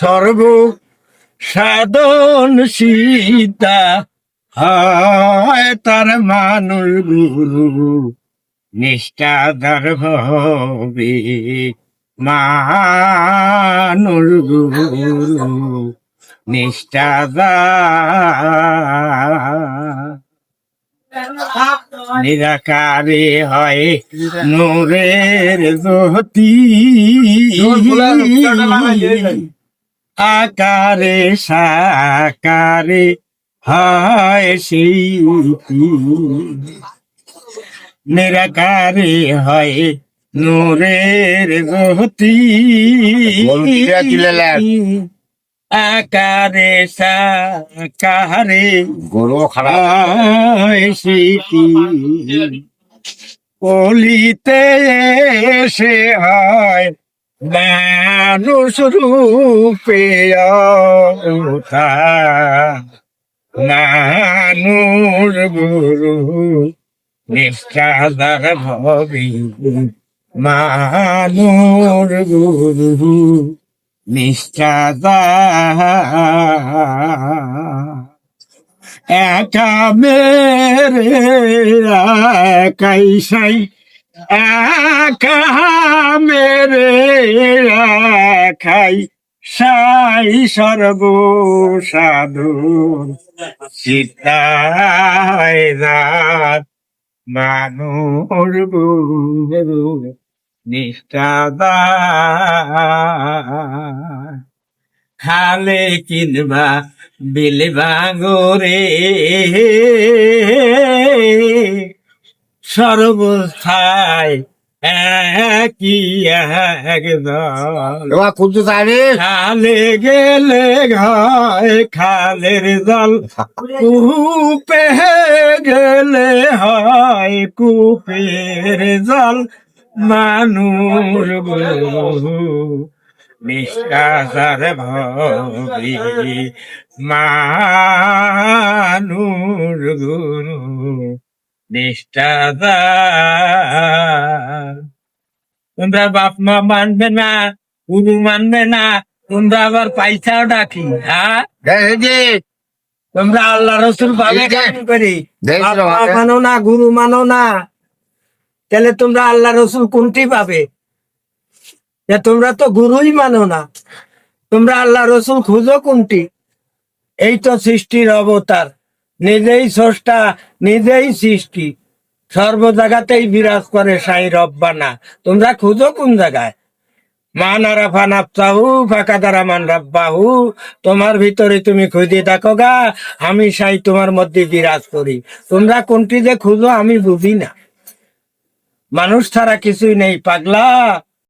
সর্ব সাধন সীতা, হয় তার মানুষ গুরু নিষ্ঠাদার হবে মানুষ গুরু নিষ্ঠাদার নিরাকারে হয় নূরের জ্যোতি। আকারে সাকারে হয় শিল্পী নিরাকারে হয় নূরের তুলেলেন। আকারে সাকারে গরু খারাপ। কলিতে এসে হয় মানুষ রূপে। মানুষ গুরু নিষ্ঠাদার ভবি মানুষ গুরু নিষ্ঠাদার একা মেরে একাই সাই একা মেরে একাই সাই সর্বসাধু। সীতায় রাত মানুষ গুরু নিষ্ঠাদার খালে কিনবা বিলে বাঙরে সর্বস্থায় একই একদল খালে গেলে খালের কূপে গেলে হয় কূপের জল মানুষ বহু নিষ্কাশার ভবি। মানুষ গুরু তোমরা বাপ মা মানবে না গুরু মানবে না তোমরা আবার পয়সাও ডাকি হ্যাঁ? তোমরা আল্লাহ রসুল পাবে করে? মানো না গুরু মানো না তাহলে তোমরা আল্লাহ রসুল কোনটি পাবে তোমরা তো গুরুই মানো না তোমরা আল্লাহ রসুল খুঁজো কোনটি? এই তো সৃষ্টির অবতার। নিজেই স্রষ্টা, নিজেই সৃষ্টি। সর্ব জায়গাতেই বিরাজ করে সাই রব্বানা। তোমরা খুঁজো কোন জায়গায়? মান আরাফা নাফসাহু ফাঁকা দ্বারা মান রাব্বাহু। তোমার ভিতরে তুমি খুঁজে দেখো গা, আমি সাই তোমার মধ্যে বিরাজ করি। তোমরা কোনটি যে খুঁজো আমি বুঝি না। মানুষ ছাড়া কিছুই নেই, পাগলা।